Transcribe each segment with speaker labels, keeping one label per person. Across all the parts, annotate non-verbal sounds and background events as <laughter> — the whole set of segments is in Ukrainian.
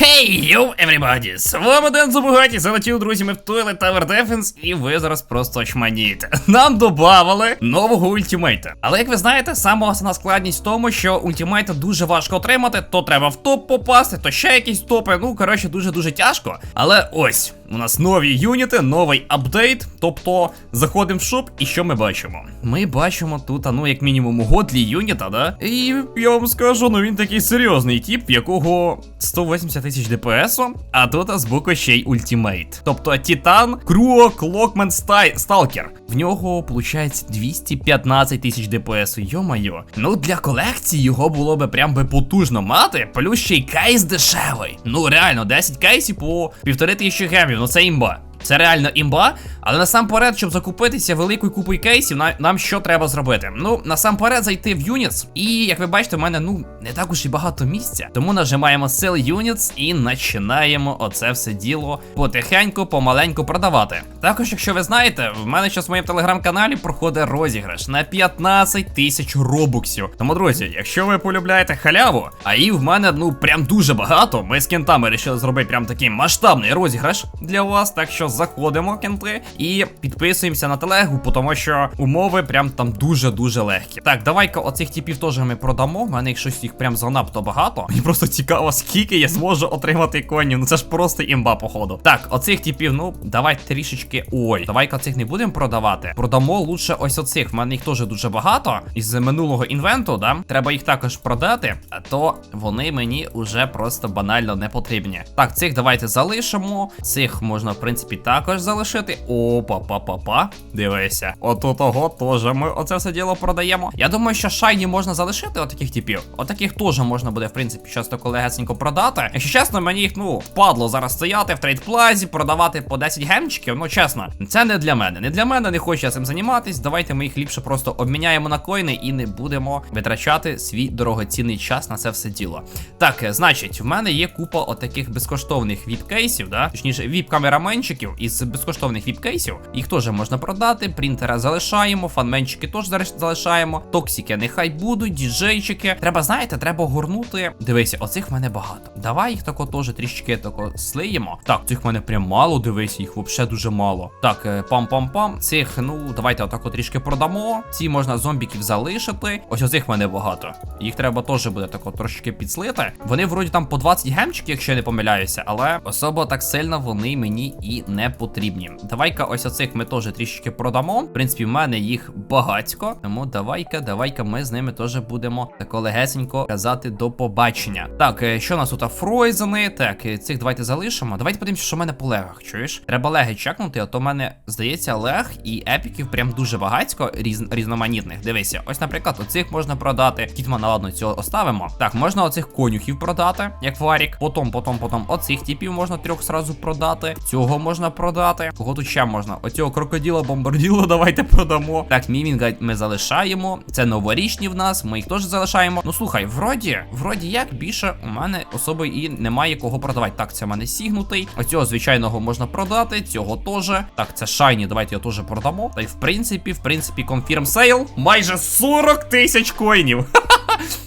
Speaker 1: Хей, йоу, everybody! З вами Ден Забугаті, залетів друзями в Toilet Tower Defense, і ви зараз просто очманієте. Нам добавили нового ультимейта. Але як ви знаєте, сама основна складність в тому, що ультимейта дуже важко отримати, то треба в топ попасти, то ще якісь топи. Ну, коротше, дуже-дуже тяжко. Але ось, у нас нові юніти, новий апдейт. Тобто, заходимо в шоп, і що ми бачимо? Ми бачимо тут, ну, як мінімум, годлі юніта, да? І я вам скажу, ну він такий серйозний тип, в якого 180 тисяч ДПС, а тут з боку ще й ультимейт. Тобто Титан, Круо, Клокмен, Сталкер. В нього, виходить, 215 тисяч ДПС. Йо-майо. Ну, для колекції його було би прям би потужно мати, плюс ще й кейс дешевий. Ну, реально, 10 кейсів по півтори тисячі гемів, ну це імба. Це реально імба, але насамперед, щоб закупитися великою купою кейсів, нам що треба зробити? Ну, насамперед зайти в Units, і як ви бачите, в мене ну не так уж і багато місця. Тому нажимаємо Sell Units і починаємо оце все діло потихеньку, помаленьку продавати. Також, якщо ви знаєте, в мене зараз в моєму телеграм-каналі проходить розіграш на 15 тисяч робоксів. Тому, друзі, якщо ви полюбляєте халяву, а її в мене ну прям дуже багато. Ми з кентами вирішили зробити прям такий масштабний розіграш для вас. Так що заходимо, кенти, і підписуємося на телегу, тому що умови прям там дуже-дуже легкі. Так, давай-ка оцих типів теж ми продамо. В мене їх щось їх прям занадто багато. Мені просто цікаво, скільки я зможу отримати конів. Ну це ж просто імба, походу. Так, оцих типів, ну давай трішечки. Ой, давай-ка цих не будемо продавати. Продамо лучше ось оцих. В мене їх теж дуже багато. Із минулого інвенту, да? Треба їх також продати, а то вони мені уже просто банально не потрібні. Так, цих давайте залишимо. Цих можна, в принципі, також залишити. Опа, па, па, па. Дивися. Ото того теж ми оце все діло продаємо. Я думаю, що шайні можна залишити отаких типів. Отаких теж можна буде, в принципі, часто колегесенько продати. Якщо чесно, мені їх, ну, впадло зараз стояти в трейдплазі, продавати по 10 гемчиків. Ну, чесно, це не для мене. Не для мене, не хочу я цим займатись. Давайте ми їх ліпше просто обміняємо на коїни і не будемо витрачати свій дорогоцінний час на це все діло. Так, е, значить, в мене є купа отаких безкоштовних віп-кейсів, да? точніше, віп-камераменчиків із безкоштовних віп-кейсів. Їх теж можна продати, принтера залишаємо, фанменчики теж залишаємо. Токсики нехай будуть, діджейчики. Треба, знаєте, треба огорнути. Дивися, оцих в мене багато. Давай їх тако теж трішечки тако слиємо. Так, цих в мене прям мало, дивись, їх взагалі дуже мало. Так, е, пам-пам-пам. Цих, ну, давайте отако трішки продамо. Ці можна зомбіків залишити. Ось оцих в мене багато. Їх треба теж буде тако трошки підслити. Вони вроді там по 20 гемчиків, якщо я не помиляюся, але особо так сильно вони мені і не потрібні. Давай-ка ось оцих ми теж трішечки продамо. В принципі, в мене їх багатько. Тому давай-ка, давай-ка ми з ними теж будемо тако легесенько казати до побачення. Так, е, що у нас тут фройзени? Так, е, цих давайте залишимо. Давайте подивимося, що в мене по легах. Чуєш? Треба леги чекнути, а то в мене здається лег і епіків прям дуже багатько різ... різноманітних. Дивися, ось, наприклад, оцих можна продати. Кітмана, ладно, цього оставимо. Так, можна оцих конюхів продати, як варік. Потім, потім, потім оцих типів можна трьох сразу продати. Цього можна продати. Кого тут ще можна? Оцього крокоділа бомбарділо давайте продамо. Так, мімінга ми залишаємо. Це новорічні в нас. Ми їх теж залишаємо. Ну слухай, вроді, вроді як більше у мене особи і немає кого продавати. Так, це в мене сігнутий. Оцього звичайного можна продати. Цього теж. Так, це шайні. Давайте його теж продамо. Та й в принципі, в принципі, конфірм сейл. Майже 40 тисяч коїнів. <laughs>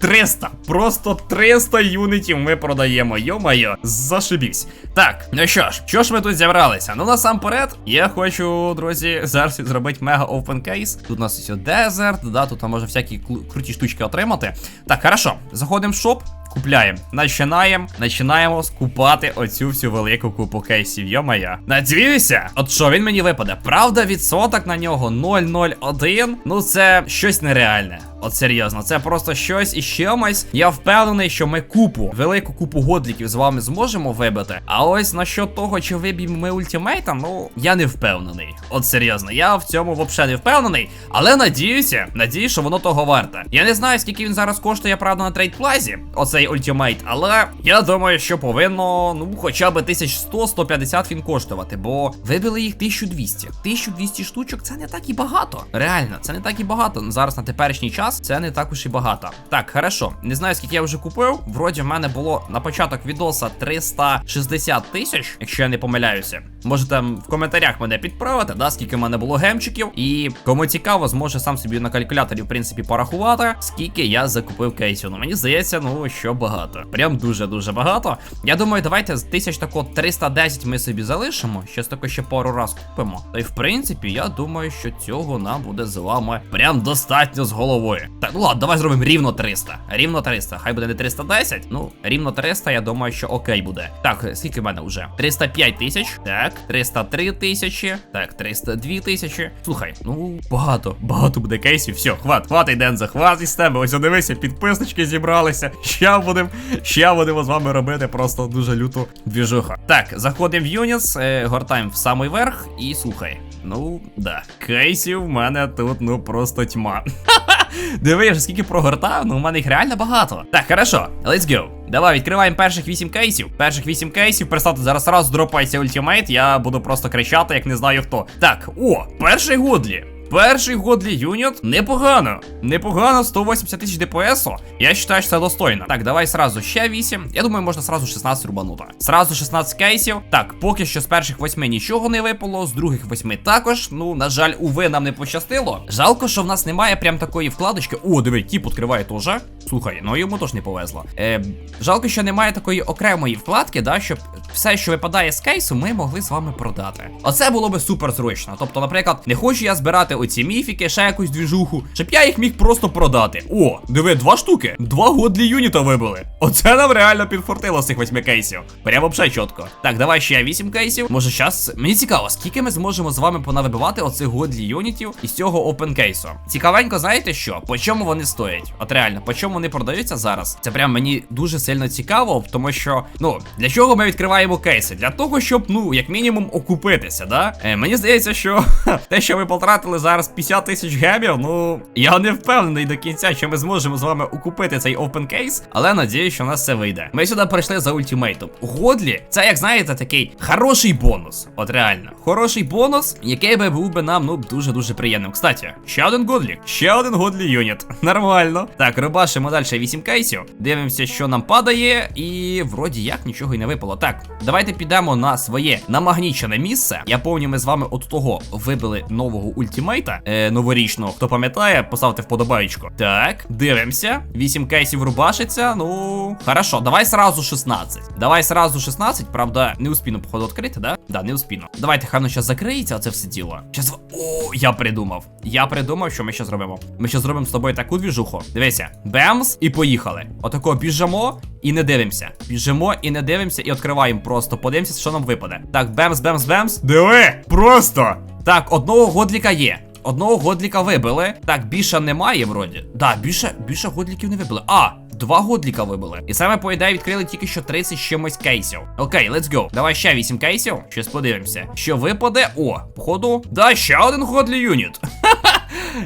Speaker 1: 300. Просто 300 юнітів ми продаємо. Йо-майо, зашибісь. Так, ну що ж, що ж ми тут зібралися? Ну насамперед, я хочу, друзі, <laughs> зараз зробити мега open кейс. Тут у нас ось дезерт, да, тут можна всякі круті штучки отримати. Так, хорошо, заходимо в шоп. Купляємо, починаємо, починаємо скупати оцю всю велику купу кейсів. Йо-моя. Надіюся, от що він мені випаде. Правда, відсоток на нього 0,01. Ну це щось нереальне. От серйозно, це просто щось і чимось. Я впевнений, що ми купу, велику купу годліків з вами зможемо вибити. А ось насчет того, чи виб'ємо ми ультимейта, ну я не впевнений. От серйозно, я в цьому взагалі не впевнений. Але надіюся, надіюсь, що воно того варте. Я не знаю, скільки він зараз коштує, правда, на трейдплазі, оцей ультимейт, але я думаю, що повинно, ну, хоча б 1100-150 він коштувати, бо вибили їх 1200. 1200 штучок це не так і багато. Реально, це не так і багато. Зараз на теперішній час. Час це не так уж і багато. Так, хорошо. Не знаю, скільки я вже купив. Вроді в мене було на початок відоса 360 тисяч, якщо я не помиляюся. Можете в коментарях мене підправити, да, скільки в мене було гемчиків. І кому цікаво, зможе сам собі на калькуляторі, в принципі, порахувати, скільки я закупив кейсів. Ну мені здається, ну що багато. Прям дуже-дуже багато. Я думаю, давайте з тисяч тако 310 ми собі залишимо. Щас тако ще пару раз купимо. Та й в принципі, я думаю, що цього нам буде з вами прям достатньо з головою. Так, ну ладно, давай зробимо рівно 300. Рівно 300. Хай буде не 310. Ну, рівно 300, я думаю, що окей буде. Так, скільки в мене вже? 305 тисяч. Так, 303 тисячі. Так, 302 тисячі. Слухай, ну багато, багато буде кейсів. Все, хват, хватить Денза, хватить з тебе. Ось дивися, підписнички зібралися. Ще будемо, ще будемо з вами робити просто дуже люту двіжуха. Так, заходимо в Юніс, е, гортаємо в самий верх і слухай. Ну, да. Кейсів в мене тут, ну просто тьма. <laughs> Диви, я вже скільки прогортав, ну у мене їх реально багато. Так, хорошо, let's go. Давай відкриваємо перших 8 кейсів. Перших 8 кейсів. Представте, зараз раз дропається ультимейт, я буду просто кричати, як не знаю хто. Так, о, перший Гудлі. Перший Годлі юніт непогано. Непогано, 180 тисяч ДПС. Я вважаю, що це достойно. Так, давай сразу ще 8. Я думаю, можна сразу 16 рубанути. Сразу 16 кейсів. Так, поки що з перших 8 нічого не випало, з других 8 також. Ну, на жаль, уви, нам не пощастило. Жалко, що в нас немає прям такої вкладочки. О, диви, тіп відкриває теж. Слухай, ну йому теж не повезло. Е, жалко, що немає такої окремої вкладки, да, щоб все, що випадає з кейсу, ми могли з вами продати. Оце було би супер зручно. Тобто, наприклад, не хочу я збирати оці міфіки, ще якусь двіжуху, щоб я їх міг просто продати. О, диви, два штуки. Два годлі юніта вибили. Оце нам реально підфортило з цих восьми кейсів. Прямо взагалі чітко. Так, давай ще 8 кейсів. Може, зараз. Мені цікаво, скільки ми зможемо з вами понавибивати оцих годлі юнітів із цього опен кейсу. Цікавенько, знаєте що? По чому вони стоять? От реально, по чому вони продаються зараз? Це прям мені дуже сильно цікаво, тому що, ну, для чого ми відкриваємо кейси? Для того, щоб, ну, як мінімум, окупитися, да? Е, мені здається, що <laughs> те, що ми потратили зараз 50 тисяч гемів, ну, я не впевнений до кінця, що ми зможемо з вами окупити цей open кейс, але надію, що у нас це вийде. Ми сюди прийшли за ультимейтом. Годлі, це, як знаєте, такий хороший бонус. От реально, хороший бонус, який би був би нам, ну, дуже-дуже приємним. Кстати, ще один годлік, ще один годлі юніт. <laughs> Нормально. Так, рибашимо далі 8 кейсів. Дивимося, що нам падає, і вроді як нічого й не випало. Так, давайте підемо на своє намагнічене місце. Я пам'ятаю, ми з вами от того вибили нового ультимейта е, новорічного. Хто пам'ятає, поставте вподобаєчку. Так, дивимося. 8 кейсів рубашиться. Ну, хорошо, давай сразу 16. Давай сразу 16. Правда, не успіну, походу, відкрити, да? Да, не успіну. Давайте, хай воно зараз закриється, оце все діло. Щас... О, я придумав. Я придумав, що ми ще зробимо. Ми ще зробимо з тобою таку двіжуху. Дивися, бемс, і поїхали. Отако біжимо і не дивимося. Біжимо і не дивимося, і відкриваємо просто. Подивимося, що нам випаде. Так, бемс, бемс, бемс. Диви! Просто! Так, одного годліка є. Одного годліка вибили. Так, більше немає, вроді. Да, більше, більше годліків не вибили. А, два годліка вибили. І саме, по ідеї, відкрили тільки що 30 з чимось кейсів. Окей, let's go. Давай ще 8 кейсів. Щось подивимося. Що випаде? О, походу. Да, ще один годлі юніт. <laughs>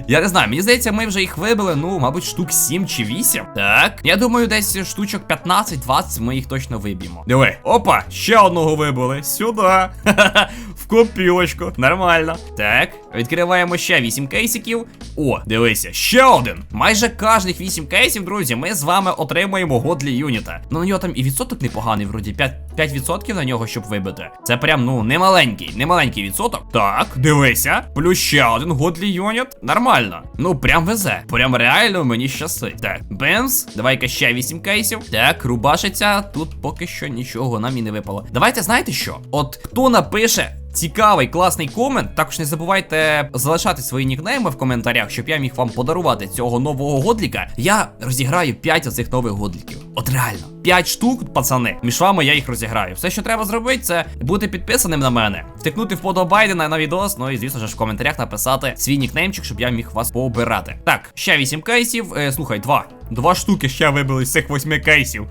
Speaker 1: Я не знаю, мені здається, ми вже їх вибили, ну, мабуть, штук 7 чи 8. Так. Я думаю, десь штучок 15-20 ми їх точно виб'ємо. Диви. Опа, ще одного вибили. Сюди. <laughs> В копілочку. Нормально. Так, відкриваємо ще 8 кейсиків. О, дивися, ще один. Майже кожних 8 кейсів, друзі, ми з вами отримуємо годлі юніта. Ну на нього там і відсоток непоганий, вроді 5, 5% на нього, щоб вибити. Це прям, ну, немаленький, немаленький відсоток. Так, дивися. Плюс ще один годлі юніт. Нормально. Ну, прям везе. Прям реально мені щастить. Так, бемс. Давай-ка ще 8 кейсів. Так, рубашиться. Тут поки що нічого нам і не випало. Давайте, знаєте що? От хто напише. Цікавий, класний комент. Також не забувайте залишати свої нікнейми в коментарях, щоб я міг вам подарувати цього нового годліка. Я розіграю 5 оцих нових годліків. От реально, 5 штук, пацани. Між вами я їх розіграю. Все, що треба зробити, це бути підписаним на мене, втикнути вподобайди на, відос. Ну і звісно ж в коментарях написати свій нікнеймчик, щоб я міг вас пообирати. Так, ще 8 кейсів. Е, слухай, 2. Два штуки ще вибили з цих восьми кейсів.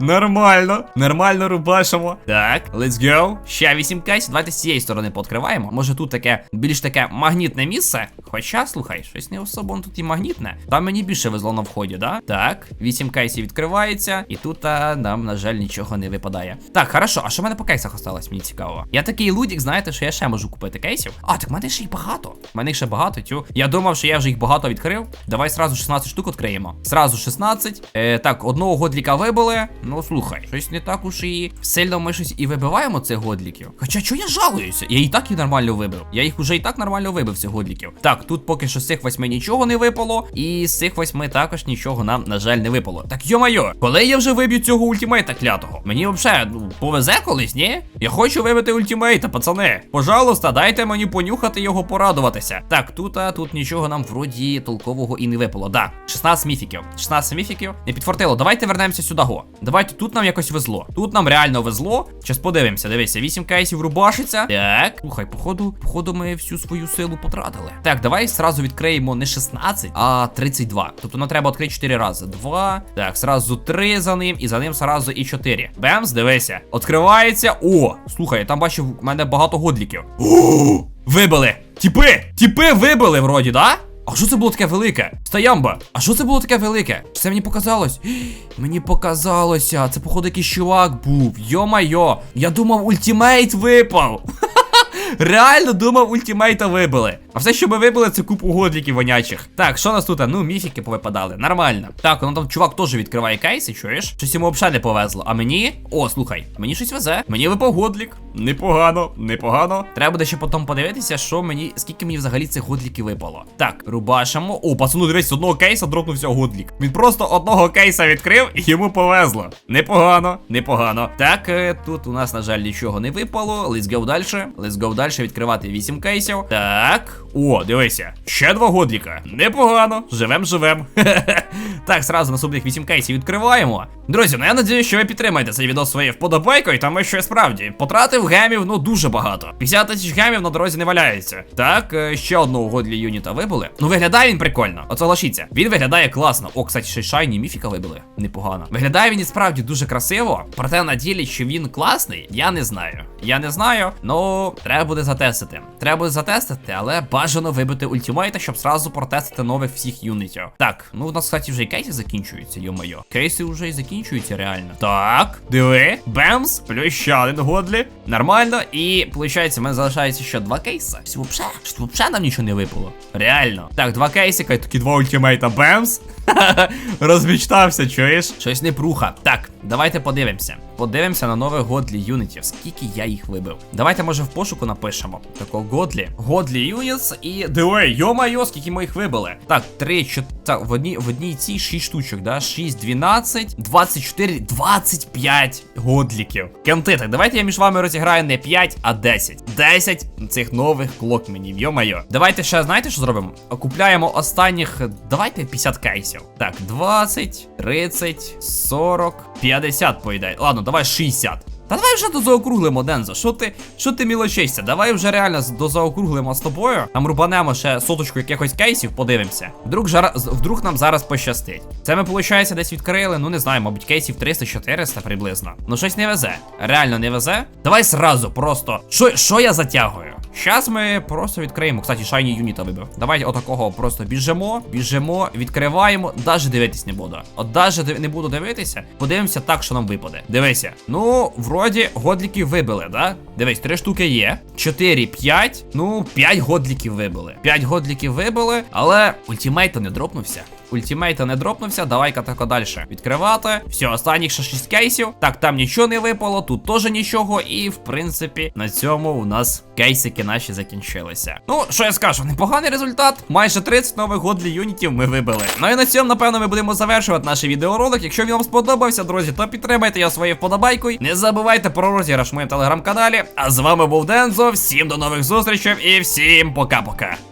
Speaker 1: Нормально. Нормально рубашимо. Так, let's go. Ще 8 кейсів. Давайте з цієї сторони пооткриваємо. Може тут таке більш таке магнітне місце. Хоча, слухай, щось не особо тут і магнітне. Там мені більше везло на вході, да? Так, 8 кейсів відкривається, і тут а, нам, на жаль, нічого не випадає. Так, хорошо, а що в мене по кейсах осталось? Мені цікаво. Я такий лудік, знаєте, що я ще можу купити кейсів. А, так в мене ще й багато. В мене їх ще багато, тю. Я думав, що я вже їх багато відкрив. Давай сразу 16 штук відкриємо. Сразу 16. Е, так, одного годліка вибили. Ну слухай, щось не так уж і сильно ми щось і вибиваємо цих годліків. Хоча чого я жалуюся? Я і так їх нормально вибив. Я їх уже і так нормально вибив цих годліків. Так, тут поки що з цих восьми нічого не випало. І з цих восьми також нічого нам, на жаль, не випало. Так йо-майо, коли я вже виб'ю цього ультимейта клятого? Мені взагалі ну, повезе колись, ні? Я хочу вибити ультимейта, пацани. Пожалуйста, дайте мені понюхати його, порадуватися. Так, тут, а тут нічого нам вроді толкового і не випало. Да, 16 міфіків. 16 міфіків. Не підфортило. Давайте вернемося сюди. Го. Давайте тут нам якось везло. Тут нам реально везло. Щас подивимося, дивися, 8 кейсів рубашиться. Так, слухай, походу, походу, ми всю свою силу потратили. Так, давай сразу відкриємо не 16, а 32. Тобто нам треба відкрити 4 рази. 2. Так, сразу 3 за ним, і за ним сразу і 4. Бемс, дивися. Відкривається. О, слухай, я там бачив, в мене багато годліків. О, <gasps> вибили! Тіпи! Тіпи вибили, вроді, да? А що це було таке велике? Стоямба, а що це було таке велике? Це мені показалось? <gasps> Мені показалося. Це, походу, якийсь чувак був. Йо-майо, я думав, ультимейт випав. <laughs> Реально думав, ультимейта вибили. А все, що ми вибили, це купу годліків вонячих. Так, що нас тут? Ну, міфіки повипадали. Нормально. Так, ну там чувак теж відкриває кейси, чуєш? Щось йому взагалі не повезло. А мені. О, слухай, мені щось везе. Мені випав годлік. Непогано, непогано. Треба буде ще потім подивитися, що мені, скільки мені взагалі цих годліків випало. Так, рубашимо. О, пацану, дивись, з одного кейса дропнувся годлік. Він просто одного кейса відкрив і йому повезло. Непогано, непогано. Так, е, тут у нас, на жаль, нічого не випало. Let's go далі. Let's go далі відкривати 8 кейсів. Так. О, дивися. Ще два годліка. Непогано. Живем, живем. <laughs> так, сразу наступних 8 кейсів відкриваємо. Друзі, ну я надію, що ви підтримаєте цей відео своєю вподобайкою, тому що я справді потратив гемів, ну дуже багато. 50 тисяч гемів на дорозі не валяється. Так, е, ще одного годлі юніта вибили. Ну виглядає він прикольно. От соглашіться. Він виглядає класно. О, кстати, ще шайні міфіка вибили. Непогано. Виглядає він і справді дуже красиво. Проте на ділі, що він класний, я не знаю. Я не знаю, ну треба буде затестити. Треба буде затестити, але бажано вибити ультимейта, щоб зразу протестити нових всіх юнітів. Так, ну у нас, кстати, вже кейси закінчуються, йо-моє. Кейси вже і закінчуються реально. Так, диви, бемс, плюс годлі. Нормально. І виходить, в мене залишається ще два кейси. Вообще, вообще нам нічого не випало. Реально. Так, два кейсика, і такі два ультимейта. Бемс. <laughs> Розмічтався, чуєш? Щось не пруха. Так, давайте подивимося. Подивимося на нових годлі юнітів. Скільки я їх вибив. Давайте, може, в пошуку напишемо. Такого годлі. Годлі юнітс і. Диви, йо-майо, скільки ми їх вибили. Так, 3, 4. Так, в одній в одній цій 6 штучок, да? 6, 12, 24, 25 годліків. Кенти, так давайте я між вами розіграю не 5, а 10. 10 цих нових клокменів, йо-майо. Давайте ще, знаєте, що зробимо? Купляємо останніх. Давайте 50 кейсів. Так, 20, 30, 40, 50 поїдай. Ладно, давай 60. Та давай вже дозаокруглимо, Дензо. Що ти що ти мілочишся? Давай вже реально дозаокруглимо з тобою. Там рубанемо ще соточку якихось кейсів, подивимося. Вдруг жара, вдруг нам зараз пощастить. Це ми, виходить, десь відкрили. Ну не знаю, мабуть, кейсів 300-400 приблизно. Ну щось не везе. Реально не везе. Давай сразу, просто. Що що я затягую? Щас ми просто відкриємо. Кстати, шайні юніта вибив. Давайте отакого просто біжимо, біжимо, відкриваємо. Даже дивитись не буду. От даже не буду дивитися. Подивимося так, що нам випаде. Дивися. Ну, вроді, годліків вибили, да? Дивись, три штуки є. 4, 5. Ну, п'ять годліків вибили. П'ять годліків вибили, але ультімейта не дропнувся. Ультимейта не дропнувся, давай-ка тако далі відкривати. Все, останніх ще 6 кейсів. Так, там нічого не випало, тут теж нічого. І, в принципі, на цьому у нас кейсики наші закінчилися. Ну, що я скажу, непоганий результат. Майже 30 нових годлі юнітів ми вибили. Ну і на цьому, напевно, ми будемо завершувати наш відеоролик. Якщо він вам сподобався, друзі, то підтримайте його своєю вподобайкою. Не забувайте про розіграш в моєму телеграм-каналі. А з вами був Дензо. Всім до нових зустрічей і всім пока-пока.